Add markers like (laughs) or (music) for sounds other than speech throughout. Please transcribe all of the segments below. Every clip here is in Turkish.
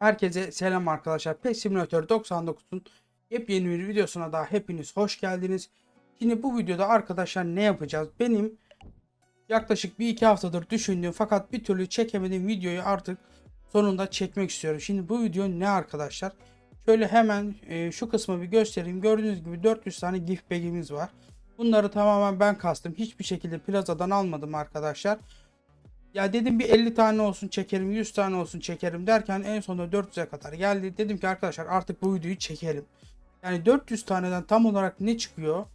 Herkese selam arkadaşlar. Pet Simulator 99'un yepyeni bir videosuna daha hepiniz hoş geldiniz. Şimdi bu videoda arkadaşlar ne yapacağız? Benim yaklaşık bir iki haftadır düşündüğüm fakat bir türlü çekemediğim videoyu artık sonunda çekmek istiyorum. Şimdi bu video ne arkadaşlar? Şöyle hemen e, şu kısmı bir göstereyim. Gördüğünüz gibi 400 tane gift bag'imiz var. Bunları tamamen ben kastım. Hiçbir şekilde plazadan almadım arkadaşlar. Ya dedim bir 50 tane olsun çekerim, 100 tane olsun çekerim derken en sonunda 400'e kadar geldi. Dedim ki arkadaşlar artık bu videoyu çekelim. Yani 400 taneden tam olarak ne çıkıyor?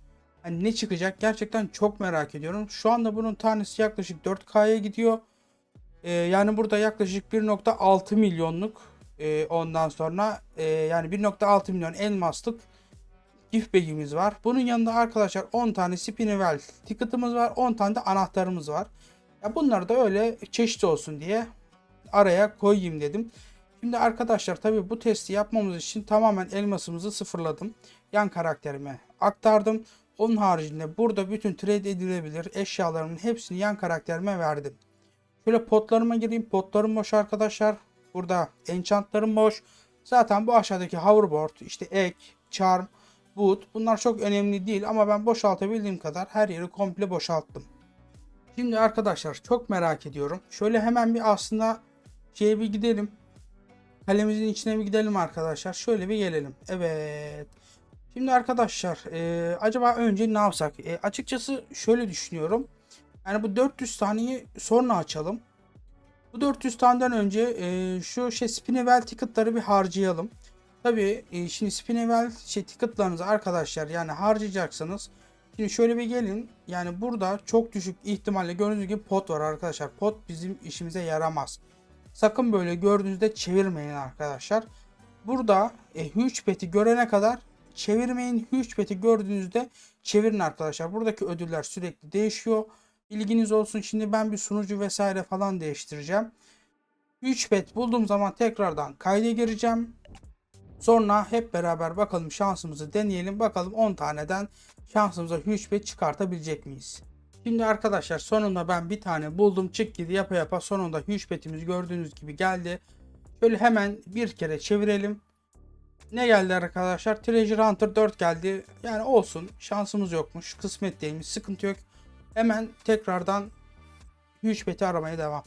Hani ne çıkacak gerçekten çok merak ediyorum. Şu anda bunun tanesi yaklaşık 4K'ya gidiyor. Ee, yani burada yaklaşık 1.6 milyonluk e, ondan sonra e, yani 1.6 milyon elmaslık gift bag'imiz var. Bunun yanında arkadaşlar 10 tane spinnevel ticket'ımız var. 10 tane de anahtarımız var. Ya bunları da öyle çeşit olsun diye araya koyayım dedim. Şimdi arkadaşlar tabi bu testi yapmamız için tamamen elmasımızı sıfırladım. Yan karakterime aktardım. Onun haricinde burada bütün trade edilebilir eşyalarımın hepsini yan karakterime verdim. Şöyle potlarıma gireyim. Potlarım boş arkadaşlar. Burada enchantlarım boş. Zaten bu aşağıdaki hoverboard, işte ek, charm, boot bunlar çok önemli değil ama ben boşaltabildiğim kadar her yeri komple boşalttım. Şimdi arkadaşlar çok merak ediyorum. Şöyle hemen bir aslında şeye bir gidelim. Kalemizin içine bir gidelim arkadaşlar. Şöyle bir gelelim. Evet. Şimdi arkadaşlar e, acaba önce ne yapsak? E, açıkçası şöyle düşünüyorum. Yani bu 400 taneyi sonra açalım. Bu 400 taneden önce e, şu şey Spinnevel ticket'ları bir harcayalım. Tabii e, şimdi Spinnevel şey ticket'larınızı arkadaşlar yani harcayacaksanız Şimdi şöyle bir gelin. Yani burada çok düşük ihtimalle gördüğünüz gibi pot var arkadaşlar. Pot bizim işimize yaramaz. Sakın böyle gördüğünüzde çevirmeyin arkadaşlar. Burada e, huge pet'i görene kadar çevirmeyin. Huge pet'i gördüğünüzde çevirin arkadaşlar. Buradaki ödüller sürekli değişiyor. Bilginiz olsun. Şimdi ben bir sunucu vesaire falan değiştireceğim. Huge pet bulduğum zaman tekrardan kayda gireceğim. Sonra hep beraber bakalım şansımızı deneyelim. Bakalım 10 taneden şansımıza pet çıkartabilecek miyiz? Şimdi arkadaşlar sonunda ben bir tane buldum. Çık gidi yapa yapa sonunda huge petimiz gördüğünüz gibi geldi. Şöyle hemen bir kere çevirelim. Ne geldi arkadaşlar? Treasure Hunter 4 geldi. Yani olsun. Şansımız yokmuş. Kısmet değilmiş. Sıkıntı yok. Hemen tekrardan huge pet'i aramaya devam.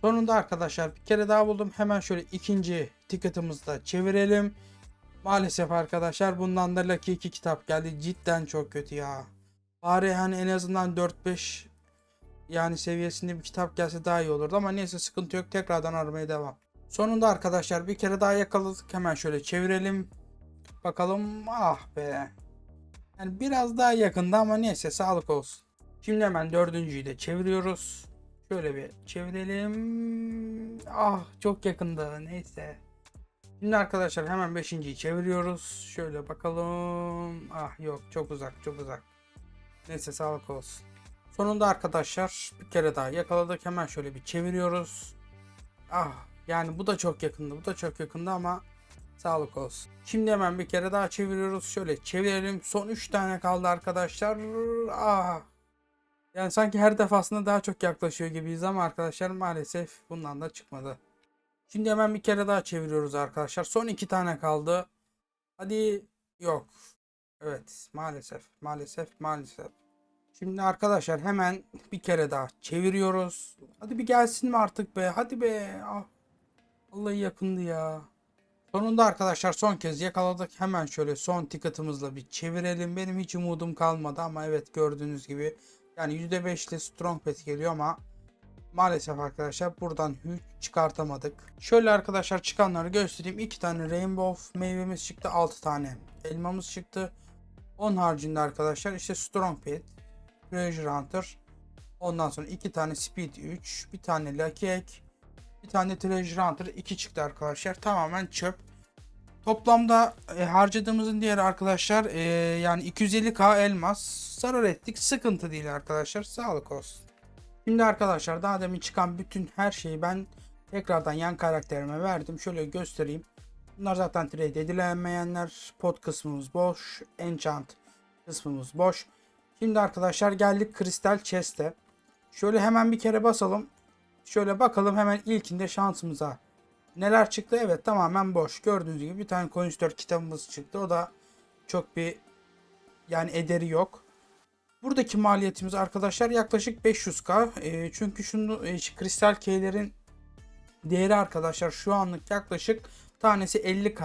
Sonunda arkadaşlar bir kere daha buldum. Hemen şöyle ikinci ticket'ımızı da çevirelim. Maalesef arkadaşlar bundan da Lucky 2 kitap geldi. Cidden çok kötü ya. Bari hani en azından 4-5 yani seviyesinde bir kitap gelse daha iyi olurdu ama neyse sıkıntı yok. Tekrardan aramaya devam. Sonunda arkadaşlar bir kere daha yakaladık. Hemen şöyle çevirelim. Bakalım ah be. Yani biraz daha yakında ama neyse sağlık olsun. Şimdi hemen dördüncüyü de çeviriyoruz. Şöyle bir çevirelim. Ah çok yakında neyse. Şimdi arkadaşlar hemen 5.yi çeviriyoruz. Şöyle bakalım. Ah yok çok uzak çok uzak. Neyse sağlık olsun. Sonunda arkadaşlar bir kere daha yakaladık. Hemen şöyle bir çeviriyoruz. Ah yani bu da çok yakında bu da çok yakında ama sağlık olsun. Şimdi hemen bir kere daha çeviriyoruz. Şöyle çevirelim. Son 3 tane kaldı arkadaşlar. Ah yani sanki her defasında daha çok yaklaşıyor gibiyiz ama arkadaşlar maalesef bundan da çıkmadı. Şimdi hemen bir kere daha çeviriyoruz arkadaşlar. Son iki tane kaldı. Hadi yok. Evet maalesef maalesef maalesef. Şimdi arkadaşlar hemen bir kere daha çeviriyoruz. Hadi bir gelsin mi artık be. Hadi be. Ah. Vallahi yakındı ya. Sonunda arkadaşlar son kez yakaladık. Hemen şöyle son ticket'ımızla bir çevirelim. Benim hiç umudum kalmadı ama evet gördüğünüz gibi yani %5'li strong pet geliyor ama Maalesef arkadaşlar buradan hiç çıkartamadık. Şöyle arkadaşlar çıkanları göstereyim. 2 tane rainbow meyvemiz çıktı. 6 tane elmamız çıktı. Onun haricinde arkadaşlar işte strong pet, treasure hunter, ondan sonra 2 tane speed 3, bir tane lucky egg, bir tane treasure hunter 2 çıktı arkadaşlar. Tamamen çöp. Toplamda e, harcadığımızın diğer arkadaşlar e, yani 250k elmas zarar ettik. Sıkıntı değil arkadaşlar. Sağlık olsun. Şimdi arkadaşlar daha demin çıkan bütün her şeyi ben tekrardan yan karakterime verdim. Şöyle göstereyim. Bunlar zaten trade edilemeyenler. Pot kısmımız boş. Enchant kısmımız boş. Şimdi arkadaşlar geldik kristal chest'e. Şöyle hemen bir kere basalım. Şöyle bakalım hemen ilkinde şansımıza Neler çıktı? Evet tamamen boş. Gördüğünüz gibi bir tane Coin Store kitabımız çıktı. O da çok bir yani ederi yok. Buradaki maliyetimiz arkadaşlar yaklaşık 500k. E, çünkü şunu e, kristal keylerin değeri arkadaşlar şu anlık yaklaşık tanesi 50k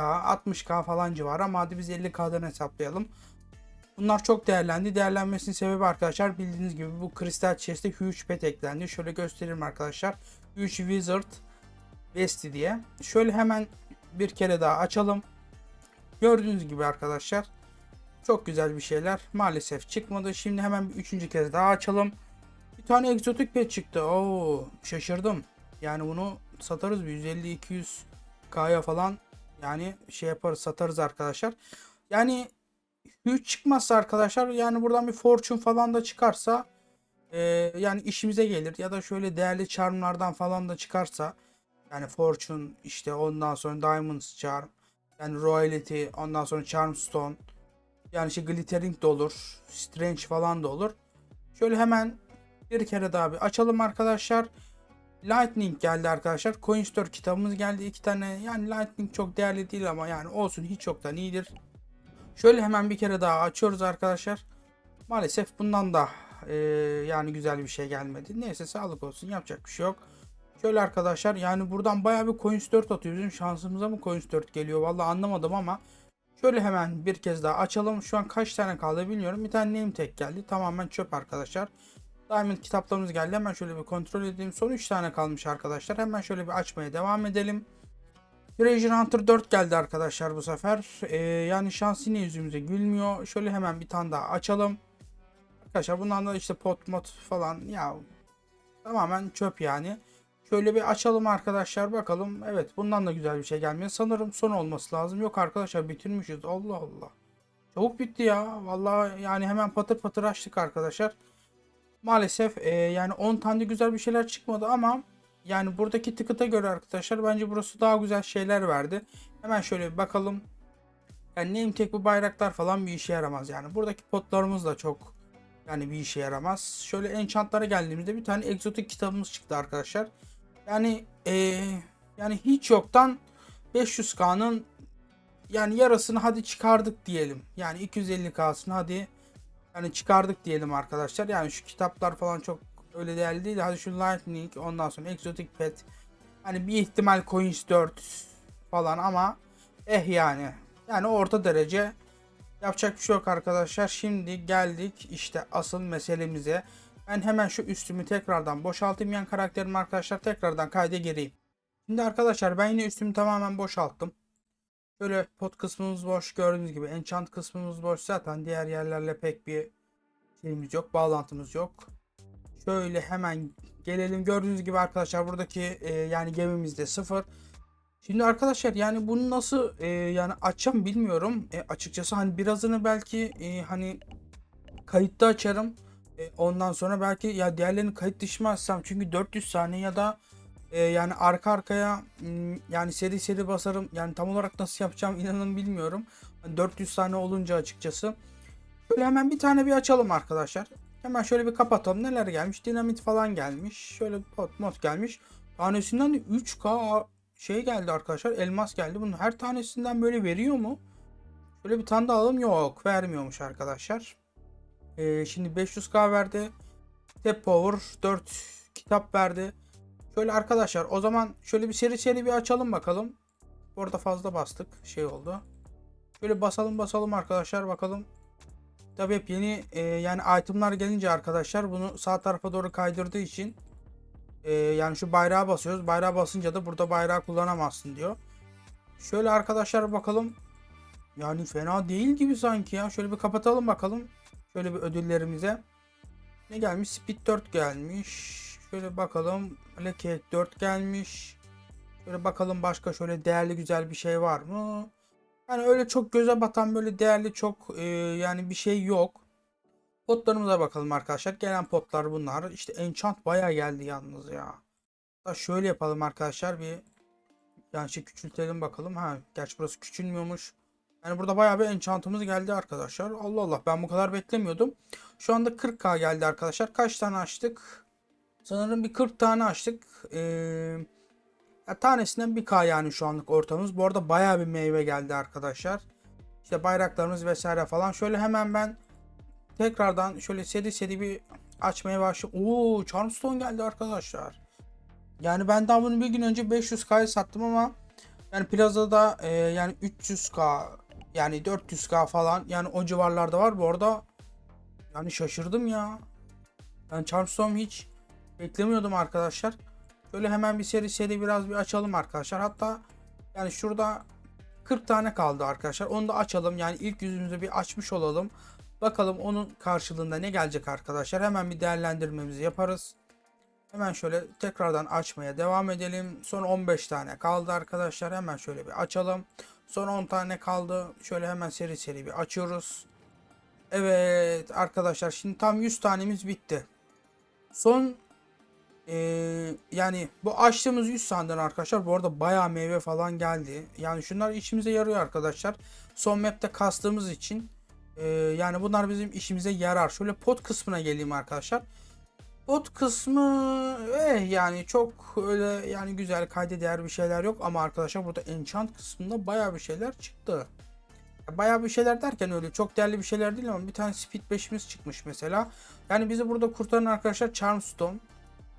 60k falan civarı ama hadi biz 50k'dan hesaplayalım. Bunlar çok değerlendi. Değerlenmesinin sebebi arkadaşlar bildiğiniz gibi bu kristal chest'e huge pet eklendi. Şöyle göstereyim arkadaşlar. Huge Wizard Vesti diye. Şöyle hemen bir kere daha açalım. Gördüğünüz gibi arkadaşlar çok güzel bir şeyler maalesef çıkmadı. Şimdi hemen bir üçüncü kez daha açalım. Bir tane egzotik pet çıktı. Oo şaşırdım. Yani bunu satarız bir 150-200 K'ya falan yani şey yaparız satarız arkadaşlar. Yani huge çıkmazsa arkadaşlar yani buradan bir fortune falan da çıkarsa e, yani işimize gelir ya da şöyle değerli charmlardan falan da çıkarsa yani fortune işte ondan sonra diamonds charm yani royalty ondan sonra charm stone yani işte glittering de olur strange falan da olur. Şöyle hemen bir kere daha bir açalım arkadaşlar. Lightning geldi arkadaşlar. Coin Store kitabımız geldi. iki tane. Yani Lightning çok değerli değil ama yani olsun hiç yoktan iyidir. Şöyle hemen bir kere daha açıyoruz arkadaşlar. Maalesef bundan da e, yani güzel bir şey gelmedi. Neyse sağlık olsun yapacak bir şey yok. Şöyle arkadaşlar yani buradan bayağı bir Coins 4 atıyor. Şansımıza mı Coins 4 geliyor? Vallahi anlamadım ama şöyle hemen bir kez daha açalım. Şu an kaç tane kaldı bilmiyorum. Bir tane name tag geldi. Tamamen çöp arkadaşlar. Diamond kitaplarımız geldi. Hemen şöyle bir kontrol edeyim. Son 3 tane kalmış arkadaşlar. Hemen şöyle bir açmaya devam edelim. Treasure Hunter 4 geldi arkadaşlar bu sefer. Ee, yani şans yine yüzümüze gülmüyor. Şöyle hemen bir tane daha açalım. Arkadaşlar bundan da işte pot mod falan ya tamamen çöp yani. Şöyle bir açalım arkadaşlar bakalım. Evet bundan da güzel bir şey gelmiyor. Sanırım son olması lazım. Yok arkadaşlar bitirmişiz. Allah Allah. Çabuk bitti ya. Vallahi yani hemen patır patır açtık arkadaşlar. Maalesef e, yani 10 tane güzel bir şeyler çıkmadı ama yani buradaki tıkıta göre arkadaşlar bence burası daha güzel şeyler verdi. Hemen şöyle bir bakalım. Yani neyim tek bu bayraklar falan bir işe yaramaz yani. Buradaki potlarımız da çok yani bir işe yaramaz. Şöyle enchantlara geldiğimizde bir tane egzotik kitabımız çıktı arkadaşlar. Yani ee, yani hiç yoktan 500k'nın yani yarısını hadi çıkardık diyelim. Yani 250k'sını hadi yani çıkardık diyelim arkadaşlar. Yani şu kitaplar falan çok öyle değerli değil. Hadi şu Lightning ondan sonra Exotic Pet. Hani bir ihtimal Coins 4 falan ama eh yani. Yani orta derece yapacak bir şey yok arkadaşlar. Şimdi geldik işte asıl meselemize. Ben hemen şu üstümü tekrardan boşaltayım yan karakterim arkadaşlar. Tekrardan kayda gireyim. Şimdi arkadaşlar ben yine üstümü tamamen boşalttım. Şöyle pot kısmımız boş gördüğünüz gibi enchant kısmımız boş zaten diğer yerlerle pek bir şeyimiz yok bağlantımız yok. Şöyle hemen gelelim gördüğünüz gibi arkadaşlar buradaki e, yani gemimizde sıfır. Şimdi arkadaşlar yani bunu nasıl e, yani açacağım bilmiyorum. E, açıkçası hani birazını belki e, hani kayıtta açarım. E, ondan sonra belki ya diğerlerini kayıt dışı mı açsam çünkü 400 saniye ya da e, yani arka arkaya yani seri seri basarım. Yani tam olarak nasıl yapacağım inanın bilmiyorum. Hani 400 saniye olunca açıkçası. Şöyle hemen bir tane bir açalım arkadaşlar. Hemen şöyle bir kapatalım. Neler gelmiş? Dinamit falan gelmiş. Şöyle pot mod gelmiş. Tanesinden de 3K şey geldi arkadaşlar. Elmas geldi. Bunun her tanesinden böyle veriyor mu? Şöyle bir tane daha alalım. Yok vermiyormuş arkadaşlar. Ee, şimdi 500K verdi. Tap Power 4 kitap verdi. Şöyle arkadaşlar o zaman şöyle bir seri seri bir açalım bakalım. Orada fazla bastık. Şey oldu. Şöyle basalım basalım arkadaşlar bakalım. Tabii hep yeni e, yani itemlar gelince arkadaşlar bunu sağ tarafa doğru kaydırdığı için e, yani şu bayrağa basıyoruz. Bayrağa basınca da burada bayrağı kullanamazsın diyor. Şöyle arkadaşlar bakalım. Yani fena değil gibi sanki ya. Şöyle bir kapatalım bakalım. Şöyle bir ödüllerimize. Ne gelmiş? Speed 4 gelmiş. Şöyle bakalım. Lucky 4 gelmiş. Şöyle bakalım başka şöyle değerli güzel bir şey var mı? Yani öyle çok göze batan böyle değerli çok e, yani bir şey yok. Potlarımıza bakalım arkadaşlar. Gelen potlar bunlar. İşte enchant bayağı geldi yalnız ya. Da şöyle yapalım arkadaşlar bir yani şey küçültelim bakalım. Ha gerçi burası küçülmüyormuş. Yani burada bayağı bir enchantımız geldi arkadaşlar. Allah Allah ben bu kadar beklemiyordum. Şu anda 40k geldi arkadaşlar. Kaç tane açtık? Sanırım bir 40 tane açtık. Ee, tanesinden 1K yani şu anlık ortamız. Bu arada bayağı bir meyve geldi arkadaşlar. İşte bayraklarımız vesaire falan. Şöyle hemen ben tekrardan şöyle seri seri bir açmaya başladım. Oo Charmstone geldi arkadaşlar. Yani ben daha bunu bir gün önce 500K'ya sattım ama yani plazada e, yani 300K yani 400K falan yani o civarlarda var. Bu arada yani şaşırdım ya. Ben Charmstone hiç beklemiyordum arkadaşlar. Şöyle hemen bir seri seri biraz bir açalım arkadaşlar. Hatta yani şurada 40 tane kaldı arkadaşlar. Onu da açalım. Yani ilk yüzümüzü bir açmış olalım. Bakalım onun karşılığında ne gelecek arkadaşlar. Hemen bir değerlendirmemizi yaparız. Hemen şöyle tekrardan açmaya devam edelim. Son 15 tane kaldı arkadaşlar. Hemen şöyle bir açalım. Son 10 tane kaldı. Şöyle hemen seri seri bir açıyoruz. Evet arkadaşlar şimdi tam 100 tanemiz bitti. Son ee, yani bu açtığımız 100 sandıktan arkadaşlar bu arada bayağı meyve falan geldi. Yani şunlar işimize yarıyor arkadaşlar. Son map'te kastığımız için ee, yani bunlar bizim işimize yarar. Şöyle pot kısmına geleyim arkadaşlar. Pot kısmı eh yani çok öyle yani güzel kayda değer bir şeyler yok ama arkadaşlar burada enchant kısmında bayağı bir şeyler çıktı. Bayağı bir şeyler derken öyle çok değerli bir şeyler değil ama bir tane speed 5'imiz çıkmış mesela. Yani bizi burada kurtaran arkadaşlar Charmstone.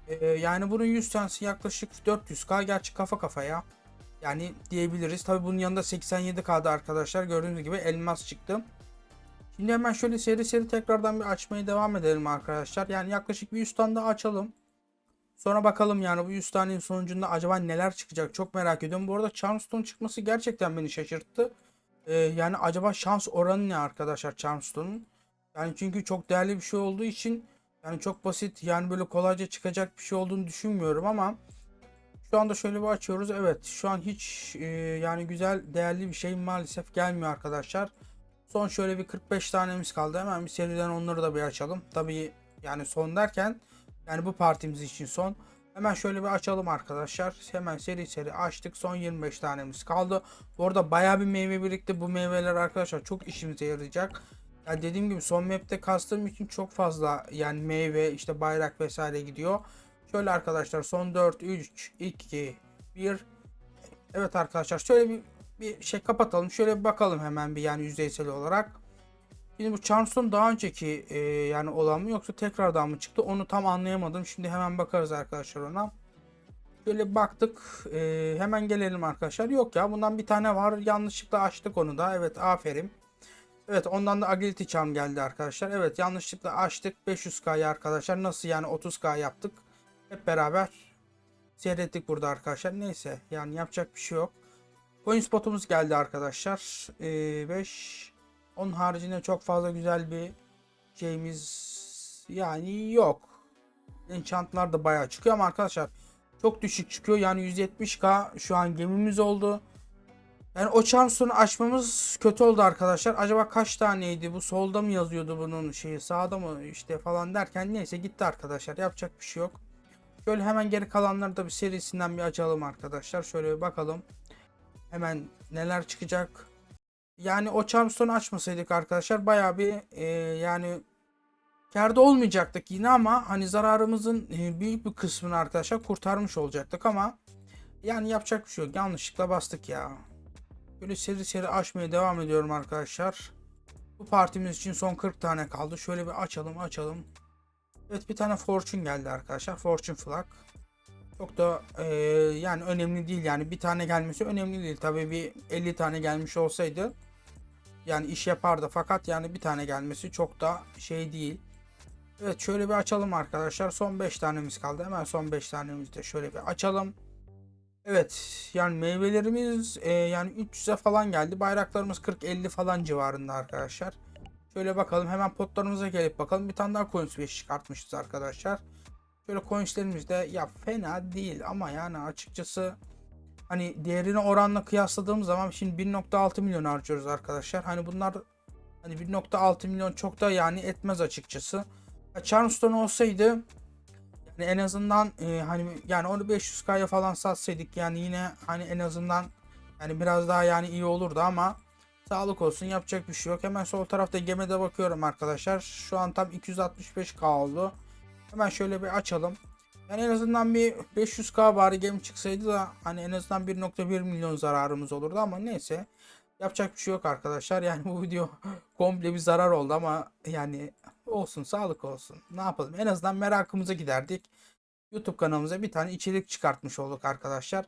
Ee, yani bunun 100 tanesi yaklaşık 400k gerçi kafa kafaya. Yani diyebiliriz. Tabi bunun yanında 87k'da arkadaşlar gördüğünüz gibi elmas çıktı. Şimdi hemen şöyle seri seri tekrardan bir açmaya devam edelim arkadaşlar. Yani yaklaşık bir 100 tane daha açalım. Sonra bakalım yani bu 100 tanenin sonucunda acaba neler çıkacak çok merak ediyorum. Bu arada Charmstone çıkması gerçekten beni şaşırttı. Ee, yani acaba şans oranı ne arkadaşlar Charmstone'un? Yani çünkü çok değerli bir şey olduğu için yani çok basit yani böyle kolayca çıkacak bir şey olduğunu düşünmüyorum ama şu anda şöyle bir açıyoruz. Evet şu an hiç e, yani güzel değerli bir şey maalesef gelmiyor arkadaşlar. Son şöyle bir 45 tanemiz kaldı. Hemen bir seriden onları da bir açalım. Tabii yani son derken yani bu partimiz için son. Hemen şöyle bir açalım arkadaşlar. Hemen seri seri açtık. Son 25 tanemiz kaldı. Bu arada bayağı bir meyve birikti. Bu meyveler arkadaşlar çok işimize yarayacak. Yani dediğim gibi son map'te kastığım için çok fazla yani meyve işte bayrak vesaire gidiyor. Şöyle arkadaşlar son 4 3 2 1 Evet arkadaşlar şöyle bir bir şey kapatalım. Şöyle bir bakalım hemen bir yani yüzeysel olarak. Şimdi bu Charmstone daha önceki e, yani olan mı yoksa tekrardan mı çıktı onu tam anlayamadım. Şimdi hemen bakarız arkadaşlar ona. Şöyle baktık. E, hemen gelelim arkadaşlar. Yok ya bundan bir tane var. Yanlışlıkla açtık onu da. Evet aferin. Evet ondan da Agility Charm geldi arkadaşlar. Evet yanlışlıkla açtık. 500K'yı arkadaşlar. Nasıl yani 30K yaptık. Hep beraber seyrettik burada arkadaşlar. Neyse yani yapacak bir şey yok. Coin spotumuz geldi arkadaşlar. 5 ee, onun haricinde çok fazla güzel bir şeyimiz yani yok. Enchantlar da bayağı çıkıyor ama arkadaşlar çok düşük çıkıyor. Yani 170k şu an gemimiz oldu. Yani o Charmstone'u açmamız kötü oldu arkadaşlar. Acaba kaç taneydi? Bu solda mı yazıyordu bunun şeyi? Sağda mı işte falan derken neyse gitti arkadaşlar. Yapacak bir şey yok. Şöyle hemen geri kalanları da bir serisinden bir açalım arkadaşlar. Şöyle bir bakalım. Hemen neler çıkacak. Yani o Charmstone'u açmasaydık arkadaşlar baya bir e, yani karda olmayacaktık yine ama hani zararımızın e, büyük bir kısmını arkadaşlar kurtarmış olacaktık ama yani yapacak bir şey yok. Yanlışlıkla bastık ya. Böyle seri seri açmaya devam ediyorum arkadaşlar. Bu partimiz için son 40 tane kaldı. Şöyle bir açalım açalım. Evet bir tane Fortune geldi arkadaşlar. Fortune Flag. Çok da e, yani önemli değil yani bir tane gelmesi önemli değil. Tabii bir 50 tane gelmiş olsaydı yani iş yapardı fakat yani bir tane gelmesi çok da şey değil. Evet şöyle bir açalım arkadaşlar. Son 5 tanemiz kaldı. Hemen son 5 tanemizi de şöyle bir açalım. Evet yani meyvelerimiz e, yani 300'e falan geldi. Bayraklarımız 40-50 falan civarında arkadaşlar. Şöyle bakalım hemen potlarımıza gelip bakalım. Bir tane daha coins 5 çıkartmışız arkadaşlar. Şöyle coinslerimiz de ya fena değil ama yani açıkçası hani değerine oranla kıyasladığım zaman şimdi 1.6 milyon harcıyoruz arkadaşlar. Hani bunlar hani 1.6 milyon çok da yani etmez açıkçası. Charmstone olsaydı yani en azından e, hani yani onu 500k'ya falan satsaydık yani yine hani en azından yani biraz daha yani iyi olurdu ama sağlık olsun yapacak bir şey yok. Hemen sol tarafta gemide bakıyorum arkadaşlar. Şu an tam 265k oldu. Hemen şöyle bir açalım. Yani en azından bir 500k bari gemi çıksaydı da hani en azından 1.1 milyon zararımız olurdu ama neyse. Yapacak bir şey yok arkadaşlar. Yani bu video (laughs) komple bir zarar oldu ama yani olsun sağlık olsun. Ne yapalım en azından merakımıza giderdik. YouTube kanalımıza bir tane içerik çıkartmış olduk arkadaşlar.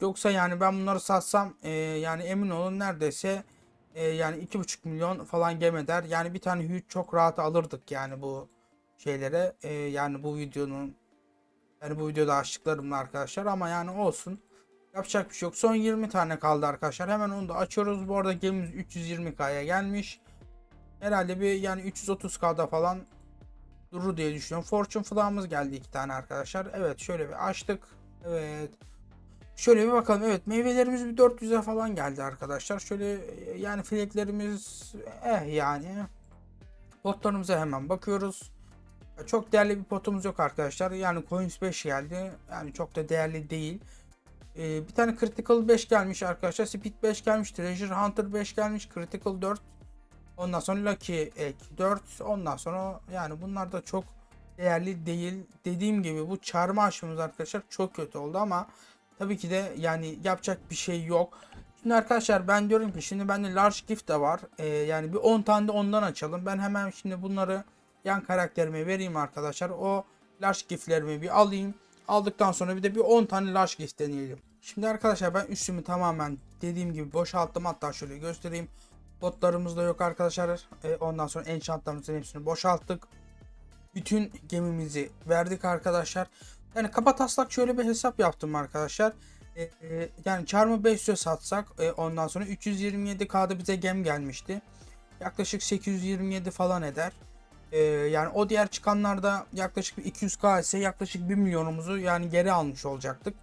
Yoksa yani ben bunları satsam e, yani emin olun neredeyse e, yani 2,5 milyon falan gem eder. Yani bir tane huge çok rahat alırdık yani bu şeylere. E, yani bu videonun yani bu videoda açtıklarımla arkadaşlar ama yani olsun. Yapacak bir şey yok. Son 20 tane kaldı arkadaşlar. Hemen onu da açıyoruz. Bu arada gemimiz 320k'ya gelmiş. Herhalde bir yani 330k'da falan durur diye düşünüyorum. Fortune flag'ımız geldi iki tane arkadaşlar. Evet şöyle bir açtık. Evet. Şöyle bir bakalım. Evet meyvelerimiz bir 400'e falan geldi arkadaşlar. Şöyle e, yani fileklerimiz eh yani. Potlarımıza hemen bakıyoruz. Çok değerli bir potumuz yok arkadaşlar. Yani Coins 5 geldi. Yani çok da değerli değil. Ee, bir tane Critical 5 gelmiş arkadaşlar. Speed 5 gelmiş. Treasure Hunter 5 gelmiş. Critical 4. Ondan sonra Lucky Egg 4. Ondan sonra yani bunlar da çok değerli değil. Dediğim gibi bu çarmı aşımız arkadaşlar çok kötü oldu ama tabii ki de yani yapacak bir şey yok. Şimdi arkadaşlar ben diyorum ki şimdi bende large gift de var. Ee, yani bir 10 tane de ondan açalım. Ben hemen şimdi bunları yan karakterime vereyim arkadaşlar. O large giftlerimi bir alayım. Aldıktan sonra bir de bir 10 tane large gift deneyelim. Şimdi arkadaşlar ben üstümü tamamen dediğim gibi boşalttım. Hatta şöyle göstereyim. Botlarımız da yok arkadaşlar. E, ondan sonra enchantlarımızın hepsini boşalttık. Bütün gemimizi verdik arkadaşlar. Yani kaba taslak şöyle bir hesap yaptım arkadaşlar. E, e, yani çarmı 500'e satsak e, ondan sonra 327k'da bize gem gelmişti. Yaklaşık 827 falan eder. E, yani o diğer çıkanlarda yaklaşık bir 200k ise yaklaşık 1 milyonumuzu yani geri almış olacaktık.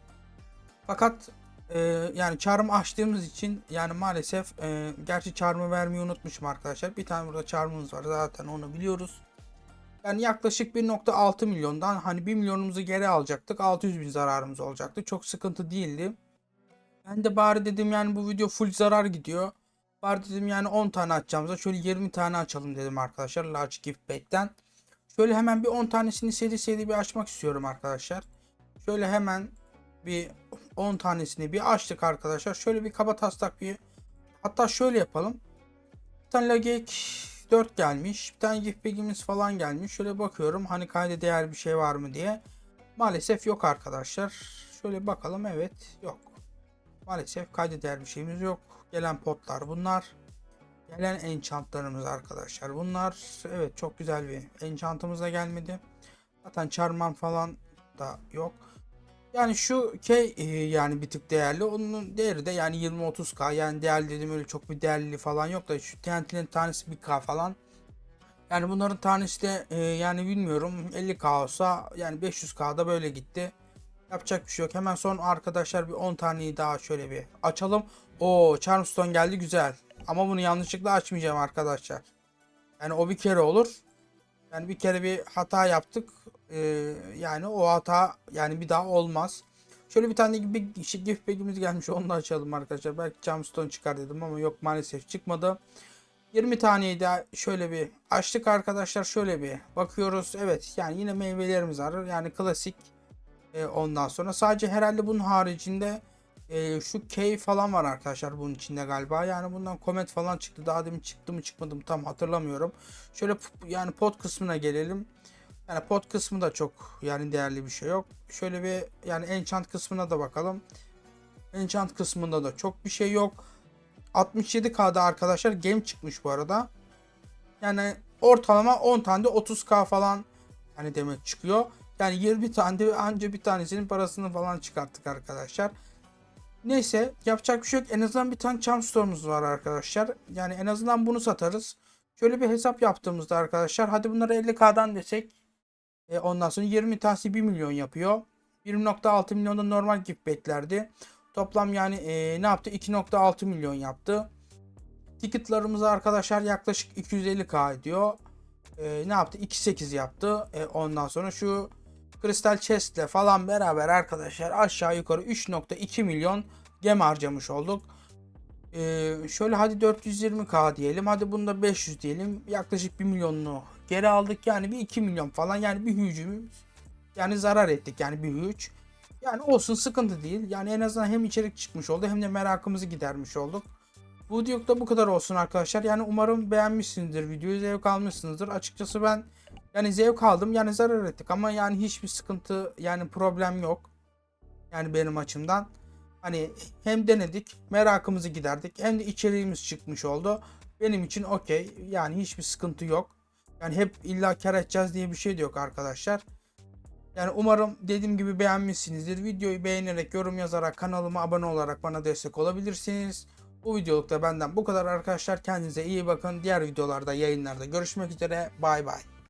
Fakat e, yani çarmı açtığımız için yani maalesef e, gerçi çarmı vermeyi unutmuşum arkadaşlar. Bir tane burada çarmımız var zaten onu biliyoruz. Yani yaklaşık 1.6 milyondan hani 1 milyonumuzu geri alacaktık. 600 bin zararımız olacaktı. Çok sıkıntı değildi. Ben de bari dedim yani bu video full zarar gidiyor. Bari dedim yani 10 tane açacağımıza şöyle 20 tane açalım dedim arkadaşlar. Large Gift Pack'ten. Şöyle hemen bir 10 tanesini seri seri bir açmak istiyorum arkadaşlar. Şöyle hemen bir 10 tanesini bir açtık arkadaşlar. Şöyle bir kaba taslak bir hatta şöyle yapalım. Bir tane Lagek 4 gelmiş. Bir tane gift bag'imiz falan gelmiş. Şöyle bakıyorum hani kayda değer bir şey var mı diye. Maalesef yok arkadaşlar. Şöyle bakalım evet yok. Maalesef kayda değer bir şeyimiz yok. Gelen potlar bunlar. Gelen enchantlarımız arkadaşlar. Bunlar evet çok güzel bir enchantımız da gelmedi. Zaten charman falan da yok. Yani şu K e, yani bir tık değerli. Onun değeri de yani 20-30k. Yani değerli dedim öyle çok bir değerli falan yok da şu TNT'lerin tanesi 1k falan. Yani bunların tanesi de e, yani bilmiyorum 50k olsa yani 500k'da böyle gitti. Yapacak bir şey yok. Hemen son arkadaşlar bir 10 taneyi daha şöyle bir açalım. O Charmstone geldi güzel. Ama bunu yanlışlıkla açmayacağım arkadaşlar. Yani o bir kere olur. Yani bir kere bir hata yaptık. Ee, yani o hata yani bir daha olmaz. Şöyle bir tane bir gift bag'imiz gelmiş. Onu da açalım arkadaşlar. Belki Jamstone çıkar dedim ama yok maalesef çıkmadı. 20 taneyi de şöyle bir açtık arkadaşlar. Şöyle bir bakıyoruz. Evet yani yine meyvelerimiz var. Yani klasik. Ee, ondan sonra sadece herhalde bunun haricinde e, şu K falan var arkadaşlar bunun içinde galiba. Yani bundan comment falan çıktı. Daha demin çıktı mı çıkmadı mı tam hatırlamıyorum. Şöyle yani pot kısmına gelelim. Yani pot kısmı da çok yani değerli bir şey yok. Şöyle bir yani enchant kısmına da bakalım. Enchant kısmında da çok bir şey yok. 67K'da arkadaşlar game çıkmış bu arada. Yani ortalama 10 tane de 30K falan hani demek çıkıyor. Yani 20 tane de anca bir tanesinin parasını falan çıkarttık arkadaşlar. Neyse yapacak bir şey yok. En azından bir tane charm store'umuz var arkadaşlar. Yani en azından bunu satarız. Şöyle bir hesap yaptığımızda arkadaşlar. Hadi bunları 50k'dan desek. E, ondan sonra 20 tanesi 1 milyon yapıyor. 1.6 milyonda normal gift beklerdi. Toplam yani e, ne yaptı? 2.6 milyon yaptı. Ticketlarımız arkadaşlar yaklaşık 250k ediyor. E, ne yaptı? 2.8 yaptı. E, ondan sonra şu Crystal Chest ile falan beraber arkadaşlar aşağı yukarı 3.2 milyon gem harcamış olduk. Ee, şöyle hadi 420k diyelim. Hadi bunda 500 diyelim. Yaklaşık 1 milyonunu geri aldık. Yani bir 2 milyon falan yani bir hücumumuz yani zarar ettik yani bir 3. Yani olsun sıkıntı değil. Yani en azından hem içerik çıkmış oldu hem de merakımızı gidermiş olduk. Bu videoda bu kadar olsun arkadaşlar. Yani umarım beğenmişsinizdir videoyu, zevk almışsınızdır. Açıkçası ben yani zevk aldım. Yani zarar ettik ama yani hiçbir sıkıntı yani problem yok. Yani benim açımdan. Hani hem denedik, merakımızı giderdik hem de içeriğimiz çıkmış oldu. Benim için okey. Yani hiçbir sıkıntı yok. Yani hep illa kar edeceğiz diye bir şey de yok arkadaşlar. Yani umarım dediğim gibi beğenmişsinizdir. Videoyu beğenerek, yorum yazarak, kanalıma abone olarak bana destek olabilirsiniz. Bu videolukta benden bu kadar arkadaşlar. Kendinize iyi bakın. Diğer videolarda, yayınlarda görüşmek üzere. Bay bay.